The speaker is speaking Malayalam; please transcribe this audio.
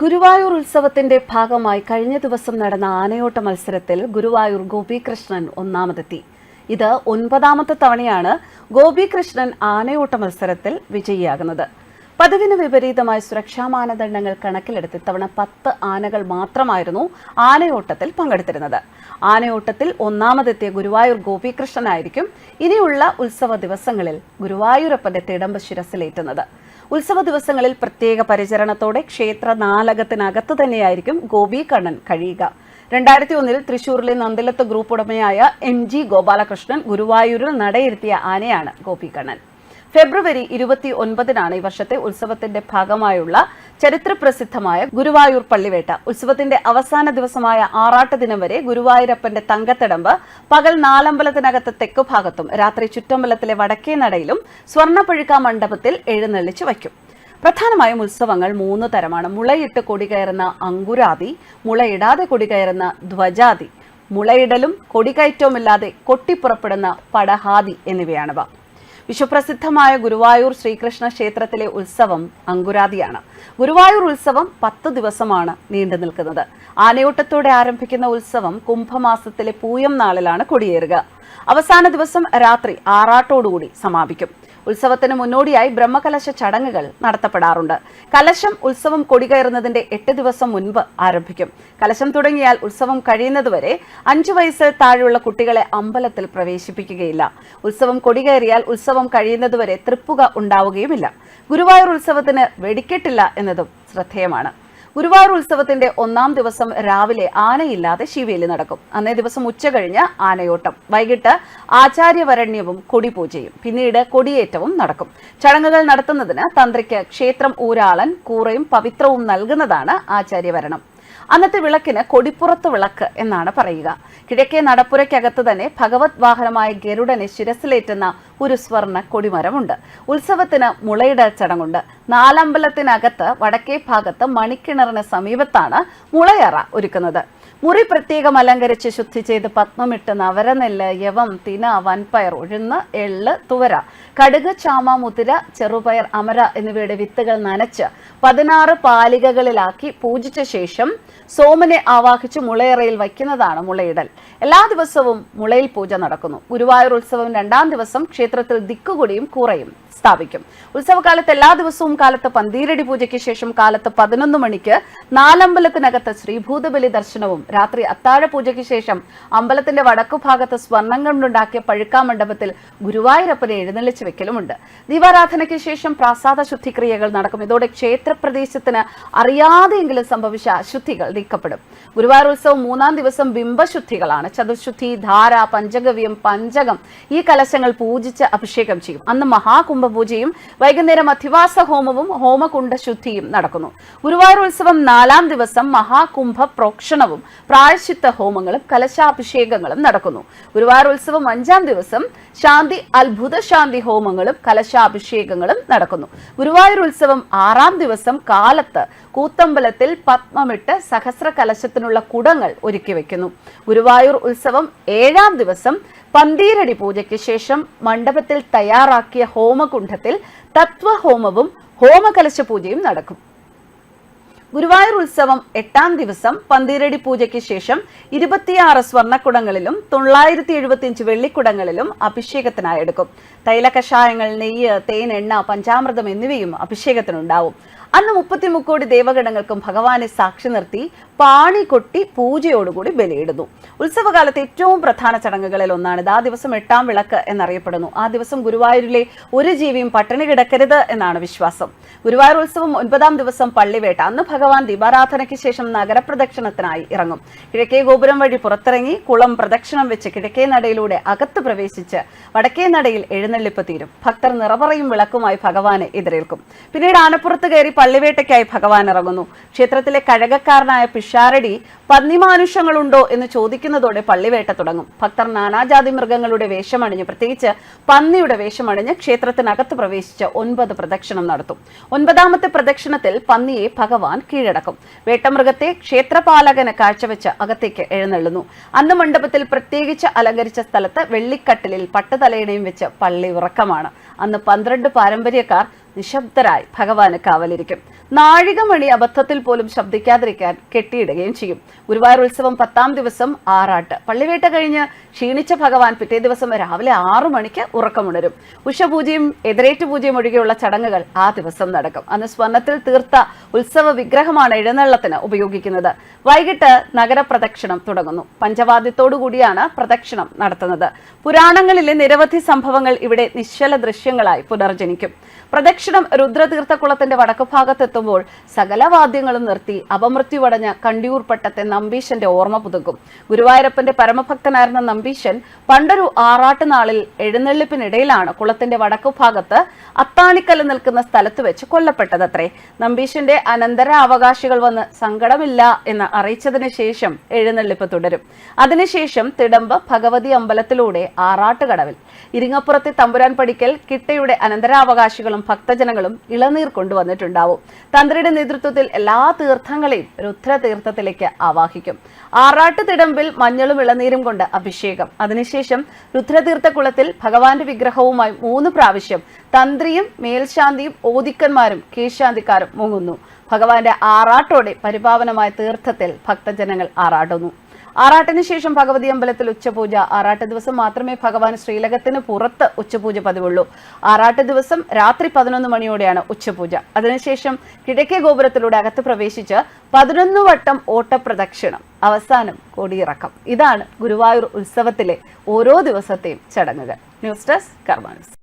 ഗുരുവായൂർ ഉത്സവത്തിന്റെ ഭാഗമായി കഴിഞ്ഞ ദിവസം നടന്ന ആനയോട്ട മത്സരത്തിൽ ഗുരുവായൂർ ഗോപികൃഷ്ണൻ ഒന്നാമതെത്തി. ഇത് ഒൻപതാമത്തെ തവണയാണ് ഗോപികൃഷ്ണൻ ആനയോട്ട മത്സരത്തിൽ വിജയിയാകുന്നത്. പതിവിന് വിപരീതമായ സുരക്ഷാ മാനദണ്ഡങ്ങൾ കണക്കിലെടുത്ത് ഇത്തവണ പത്ത് ആനകൾ മാത്രമായിരുന്നു ആനയോട്ടത്തിൽ പങ്കെടുത്തിരുന്നത്. ആനയോട്ടത്തിൽ ഒന്നാമതെത്തിയ ഗുരുവായൂർ ഗോപികൃഷ്ണനായിരിക്കും ഇനിയുള്ള ഉത്സവ ദിവസങ്ങളിൽ ഗുരുവായൂരപ്പന്റെ തിടമ്പ് ശിരസിലേറ്റുന്നത്. ഉത്സവ ദിവസങ്ങളിൽ പ്രത്യേക പരിചരണത്തോടെ ക്ഷേത്ര നാലകത്തിനകത്ത് തന്നെയായിരിക്കും ഗോപി കണ്ണൻ കഴിയുക. രണ്ടായിരത്തി ഒന്നിൽ തൃശൂരിലെ നന്ദിലത്ത് ഗ്രൂപ്പ് ഉടമയായ എം ജി ഗോപാലകൃഷ്ണൻ ഗുരുവായൂരിൽ നടയിരുത്തിയ ആനയാണ് ഗോപി കണ്ണൻ. ഫെബ്രുവരി ഇരുപത്തി ഒൻപതിനാണ് ഈ വർഷത്തെ ഉത്സവത്തിന്റെ ഭാഗമായുള്ള ചരിത്രപ്രസിദ്ധമായ ഗുരുവായൂർ പള്ളിവേട്ട. ഉത്സവത്തിന്റെ അവസാന ദിവസമായ ആറാട്ട് ദിനം വരെ ഗുരുവായൂരപ്പന്റെ തങ്കത്തടമ്പ് പകൽ നാലമ്പലത്തിനകത്ത് തെക്കു ഭാഗത്തും രാത്രി ചുറ്റമ്പലത്തിലെ വടക്കേ നടയിലും സ്വർണപ്പഴുക്ക മണ്ഡപത്തിൽ എഴുന്നള്ളിച്ചു വയ്ക്കും. പ്രധാനമായും ഉത്സവങ്ങൾ മൂന്ന് തരമാണ്. മുളയിട്ട് കൊടികയറുന്ന അങ്കുരാതി മുളയിടാതെ കൊടികയറുന്ന ധ്വജാതി മുളയിടലും കൊടികയറ്റവുമില്ലാതെ കൊട്ടിപ്പുറപ്പെടുന്ന പടഹാതി എന്നിവയാണവ. വിശ്വപ്രസിദ്ധമായ ഗുരുവായൂർ ശ്രീകൃഷ്ണ ക്ഷേത്രത്തിലെ ഉത്സവം അങ്കുരാതിയാണ് ഗുരുവായൂർ ഉത്സവം പത്ത് ദിവസമാണ് നീണ്ടു നിൽക്കുന്നത്. ആനയോട്ടത്തോടെ ആരംഭിക്കുന്ന ഉത്സവം കുംഭമാസത്തിലെ പൂയം നാളിലാണ് കൊടിയേറുക. അവസാന ദിവസം രാത്രി ആറാട്ടോടുകൂടി സമാപിക്കും. ഉത്സവത്തിന് മുന്നോടിയായി ബ്രഹ്മകലശ ചടങ്ങുകൾ നടത്തപ്പെടാറുണ്ട്. കലശം ഉത്സവം കൊടികയറുന്നതിന്റെ എട്ട് ദിവസം മുൻപ് ആരംഭിക്കും. കലശം തുടങ്ങിയാൽ ഉത്സവം കഴിയുന്നതുവരെ അഞ്ചു വയസ്സിൽ താഴെയുള്ള കുട്ടികളെ അമ്പലത്തിൽ പ്രവേശിപ്പിക്കുകയില്ല. ഉത്സവം കൊടികയറിയാൽ ഉത്സവം കഴിയുന്നതുവരെ തൃപ്പുക ഉണ്ടാവുകയുമില്ല. ഗുരുവായൂർ ഉത്സവത്തിന് വെടിക്കെട്ടില്ല എന്നതും ശ്രദ്ധേയമാണ്. ഗുരുവായൂർ ഉത്സവത്തിന്റെ ഒന്നാം ദിവസം രാവിലെ ആനയില്ലാതെ ശിവേലി നടക്കും. അന്നേ ദിവസം ഉച്ച കഴിഞ്ഞ് ആനയോട്ടം. വൈകിട്ട് ആചാര്യവരണ്യവും കൊടിപൂജയും. പിന്നീട് കൊടിയേറ്റവും നടക്കും. ചടങ്ങുകൾ നടത്തുന്നതിന് തന്ത്രിക്ക് ക്ഷേത്രം ഊരാളൻ കൂറയും പവിത്രവും നൽകുന്നതാണ് ആചാര്യവരണം. അന്നത്തെ വിളക്കിന് കൊടിപ്പുറത്ത് വിളക്ക് എന്നാണ് പറയുക. കിഴക്കേ നടപ്പുരയ്ക്കകത്ത് തന്നെ ഭഗവത് വാഹനമായ ഗരുഡനെ ശിരസിലേറ്റുന്ന ഒരു സ്വർണ കൊടിമരമുണ്ട്. ഉത്സവത്തിന് മുളയിടൽ ചടങ്ങുണ്ട്. നാലമ്പലത്തിനകത്ത് വടക്കേ ഭാഗത്ത് മണിക്കിണറിന് സമീപത്താണ് മുളയറ ഒരുക്കുന്നത്. മുറി പ്രത്യേകം അലങ്കരിച്ച് ശുദ്ധി ചെയ്ത് പത്മമിട്ട് നവരനെല്ല് യവം തിന വൻപയർ ഉഴുന്ന് എള്ള് തുവര കടുക് ചാമ മുതിര ചെറുപയർ അമര എന്നിവയുടെ വിത്തുകൾ നനച്ച് പതിനാറ് പാലികകളിലാക്കി പൂജിച്ച ശേഷം സോമനെ ആവാഹിച്ച് മുളയറയിൽ വയ്ക്കുന്നതാണ് മുളയിടൽ. എല്ലാ ദിവസവും മുളയിൽ പൂജ നടക്കുന്നു. ഗുരുവായൂർ ഉത്സവം രണ്ടാം ദിവസം ക്ഷേത്രത്തിൽ ദിക്കുകൂടിയും കൂറയും സ്ഥാപിക്കും. ഉത്സവകാലത്ത് എല്ലാ ദിവസവും കാലത്ത് പന്തീരടി പൂജയ്ക്ക് ശേഷം കാലത്ത് പതിനൊന്ന് മണിക്ക് നാലമ്പലത്തിനകത്ത് ശ്രീഭൂതബലി ദർശനവും രാത്രി അത്താഴ പൂജയ്ക്ക് ശേഷം അമ്പലത്തിന്റെ വടക്കു ഭാഗത്ത് സ്വർണം കൊണ്ടുണ്ടാക്കിയ പഴുക്കാ മണ്ഡപത്തിൽ ഗുരുവായൂരപ്പനെ എഴുന്നള്ളിച്ചു വെക്കലുമുണ്ട്. ദീപാരാധനയ്ക്ക് ശേഷം പ്രാസാദ ശുദ്ധിക്രിയകൾ നടക്കും. ഇതോടെ ക്ഷേത്രപ്രദേശത്തിന് അറിയാതെയെങ്കിലും സംഭവിച്ച അശുദ്ധികൾ നീക്കപ്പെടും. ഗുരുവായൂർ ഉത്സവം മൂന്നാം ദിവസം ബിംബശുദ്ധികളാണ്. ചതുർശുദ്ധി ധാര പഞ്ചഗവ്യം പഞ്ചകം ഈ കലശങ്ങൾ പൂജിച്ച് അഭിഷേകം ചെയ്യും. അന്ന് മഹാകുംഭപൂജയും വൈകുന്നേരം അധിവാസ ഹോമവും ഹോമകുണ്ഡ ശുദ്ധിയും നടക്കുന്നു. ഗുരുവായൂർ ഉത്സവം നാലാം ദിവസം മഹാകുംഭ പ്രോക്ഷണവും പ്രായശ്ചിത്ത ഹോമങ്ങളും കലശാഭിഷേകങ്ങളും നടക്കുന്നു. ഗുരുവായൂർ ഉത്സവം അഞ്ചാം ദിവസം ശാന്തി അത്ഭുത ശാന്തി ഹോമങ്ങളും കലശാഭിഷേകങ്ങളും നടക്കുന്നു. ഗുരുവായൂർ ഉത്സവം ആറാം ദിവസം കാലത്ത് കൂത്തമ്പലത്തിൽ പത്മമിട്ട് സഹസ്ര കലശത്തിനുള്ള കുടങ്ങൾ ഒരുക്കി വയ്ക്കുന്നു ഗുരുവായൂർ ഉത്സവം ഏഴാം ദിവസം പന്തീരടി പൂജയ്ക്ക് ശേഷം മണ്ഡപത്തിൽ തയ്യാറാക്കിയ ഹോമകുണ്ഠത്തിൽ തത്വഹോമവും ഹോമകലശ പൂജയും നടക്കും. ഗുരുവായൂർ ഉത്സവം എട്ടാം ദിവസം പന്തീരടി പൂജയ്ക്ക് ശേഷം ഇരുപത്തിയാറ് സ്വർണക്കുടങ്ങളിലും തൊള്ളായിരത്തി എഴുപത്തിയഞ്ച് വെള്ളിക്കുടങ്ങളിലും അഭിഷേകത്തിനായി എടുക്കും. തൈലകഷായങ്ങൾ നെയ്യ് തേൻ എണ്ണ പഞ്ചാമൃതം എന്നിവയും അഭിഷേകത്തിനുണ്ടാവും. അന്ന് മുപ്പത്തിമുക്കോടി ദേവഗണങ്ങൾക്കും ഭഗവാനെ സാക്ഷി നിർത്തി പാണി കൊട്ടി പൂജയോടുകൂടി ബലിയിടുന്നു. ഉത്സവകാലത്ത് ഏറ്റവും പ്രധാന ചടങ്ങുകളിൽ ഒന്നാണിത് ആ ദിവസം എട്ടാം വിളക്ക് എന്നറിയപ്പെടുന്നു. ആ ദിവസം ഗുരുവായൂരിലെ ഒരു ജീവിയും പട്ടിണി കിടക്കരുത് എന്നാണ് വിശ്വാസം. ഗുരുവായൂർ ഉത്സവം ഒൻപതാം ദിവസം പള്ളിവേട്ട. അന്ന് ഭഗവാൻ ദീപാരാധനയ്ക്ക് ശേഷം നഗരപ്രദക്ഷിണത്തിനായി ഇറങ്ങും. കിഴക്കേ ഗോപുരം വഴി പുറത്തിറങ്ങി കുളം പ്രദക്ഷിണം വെച്ച് കിഴക്കേ നടയിലൂടെ അകത്ത് പ്രവേശിച്ച് വടക്കേ നടയിൽ എഴുന്നള്ളിപ്പ് തീരും. ഭക്തർ നിറപറയും വിളക്കുമായി ഭഗവാനെ എതിരേൽക്കും. പിന്നീട് ആനപ്പുറത്ത് കയറി പള്ളിവേട്ടയ്ക്കായി ഭഗവാൻ ഇറങ്ങുന്നു. ക്ഷേത്രത്തിലെ കഴകക്കാരനായ പിഷാരടി പന്നിമാനുഷ്യങ്ങളുണ്ടോ എന്ന് ചോദിക്കുന്നതോടെ പള്ളിവേട്ട തുടങ്ങും. ഭക്തർ നാനാജാതി മൃഗങ്ങളുടെ വേഷമണിഞ്ഞ് പ്രത്യേകിച്ച് പന്നിയുടെ വേഷമണിഞ്ഞ് ക്ഷേത്രത്തിനകത്ത് പ്രവേശിച്ച് ഒൻപത് പ്രദക്ഷിണം നടത്തും. ഒൻപതാമത്തെ പ്രദക്ഷിണത്തിൽ പന്നിയെ ഭഗവാൻ കീഴടക്കും. വേട്ടമൃഗത്തെ ക്ഷേത്രപാലകന് കാഴ്ചവെച്ച് അകത്തേക്ക് എഴുന്നള്ളുന്നു. അന്ന് മണ്ഡപത്തിൽ പ്രത്യേകിച്ച് അലങ്കരിച്ച സ്ഥലത്ത് വെള്ളിക്കട്ടിലിൽ പട്ടുതലയിണയും വെച്ച് പള്ളി ഉറക്കമാണ്. അന്ന് പന്ത്രണ്ട് പാരമ്പര്യക്കാർ നിശബ്ദരായി ഭഗവാന് കാവലിരിക്കും. നാഴികമണി അബദ്ധത്തിൽ പോലും ശബ്ദിക്കാതിരിക്കാൻ കെട്ടിയിടുകയും ചെയ്യും. ഗുരുവായൂർ ഉത്സവം പത്താം ദിവസം ആറാട്ട്. പള്ളിവേട്ട കഴിഞ്ഞ് ക്ഷീണിച്ച ഭഗവാൻ പിറ്റേ ദിവസം രാവിലെ ആറു മണിക്ക് ഉറക്കമുണരും. ഉഷപൂജയും എതിരേറ്റ് പൂജയും ഒഴികെയുള്ള ചടങ്ങുകൾ ആ ദിവസം നടക്കും. അന്ന് സ്വർണത്തിൽ തീർത്ത ഉത്സവ വിഗ്രഹമാണ് എഴുന്നള്ളത്തിന് ഉപയോഗിക്കുന്നത്. വൈകിട്ട് നഗരപ്രദക്ഷിണം തുടങ്ങുന്നു. പഞ്ചവാദ്യത്തോടുകൂടിയാണ് പ്രദക്ഷിണം നടത്തുന്നത്. പുരാണങ്ങളിലെ നിരവധി സംഭവങ്ങൾ ഇവിടെ നിശ്ചല ദൃശ്യങ്ങളായി പുനർജനിക്കും. പ്രദക്ഷിണം രുദ്രതീർത്ഥക്കുളത്തിന്റെ വടക്കുഭാഗത്തെത്തുമ്പോൾ സകല വാദ്യങ്ങളും നിർത്തി അപമൃത്യുവടഞ്ഞ കണ്ടിയൂർ പട്ടത്തെ നമ്പീശന്റെ ഓർമ്മ പുതുക്കും. ഗുരുവായൂരപ്പന്റെ പരമഭക്തനായിരുന്ന നമ്പീശൻ പണ്ടൊരു ആറാട്ട് നാളിൽ എഴുന്നള്ളിപ്പിനിടയിലാണ് കുളത്തിന്റെ വടക്കുഭാഗത്ത് അത്താണിക്കല്ല് നിൽക്കുന്ന സ്ഥലത്ത് വെച്ച് കൊല്ലപ്പെട്ടതത്രേ. നമ്പീശന്റെ അനന്തര അവകാശികൾ വന്ന് സങ്കടമില്ല എന്ന് അറിയിച്ചതിന് ശേഷം എഴുന്നള്ളിപ്പ് തുടരും. അതിനുശേഷം തിടമ്പ് ഭഗവതി അമ്പലത്തിലൂടെ ആറാട്ടുകടവിൽ. ഇരിങ്ങപ്പുറത്തെ തമ്പുരാൻ പടിക്കൽ കിട്ടയുടെ അനന്തരാവകാശികളും ഭക്തജനങ്ങളും ഇളനീർ കൊണ്ടുവന്നിട്ടുണ്ടാവും. തന്ത്രിയുടെ നേതൃത്വത്തിൽ എല്ലാ തീർത്ഥങ്ങളെയും രുദ്ര തീർത്ഥത്തിലേക്ക് ആവാഹിക്കും. ആറാട്ട് തിടമ്പിൽ മഞ്ഞളും ഇളനീരും കൊണ്ട് അഭിഷേകം. അതിനുശേഷം രുദ്രതീർത്ഥക്കുളത്തിൽ ഭഗവാന്റെ വിഗ്രഹവുമായി മൂന്ന് പ്രാവശ്യം തന്ത്രിയും മേൽശാന്തിയും ഓദിക്കന്മാരും കീഴ്ശാന്തിക്കാരും മുങ്ങുന്നു. ഭഗവാന്റെ ആറാട്ടോടെ പരിപാവനമായ തീർത്ഥത്തിൽ ഭക്തജനങ്ങൾ ആറാടുന്നു. ആറാട്ടിന് ശേഷം ഭഗവതി അമ്പലത്തിൽ ഉച്ചപൂജ. ആറാട്ട് ദിവസം മാത്രമേ ഭഗവാൻ ശ്രീലകത്തിന് പുറത്ത് ഉച്ചപൂജ പതിവുള്ളൂ. ആറാട്ട് ദിവസം രാത്രി പതിനൊന്ന് മണിയോടെയാണ് ഉച്ചപൂജ. അതിനുശേഷം കിഴക്കേ ഗോപുരത്തിലൂടെ അകത്ത് പ്രവേശിച്ച് പതിനൊന്ന് വട്ടം ഓട്ടപ്രദക്ഷിണം. അവസാനം കൊടിയിറക്കം. ഇതാണ് ഗുരുവായൂർ ഉത്സവത്തിലെ ഓരോ ദിവസത്തെയും ചടങ്ങുകൾ. News desk കർമാനസ്.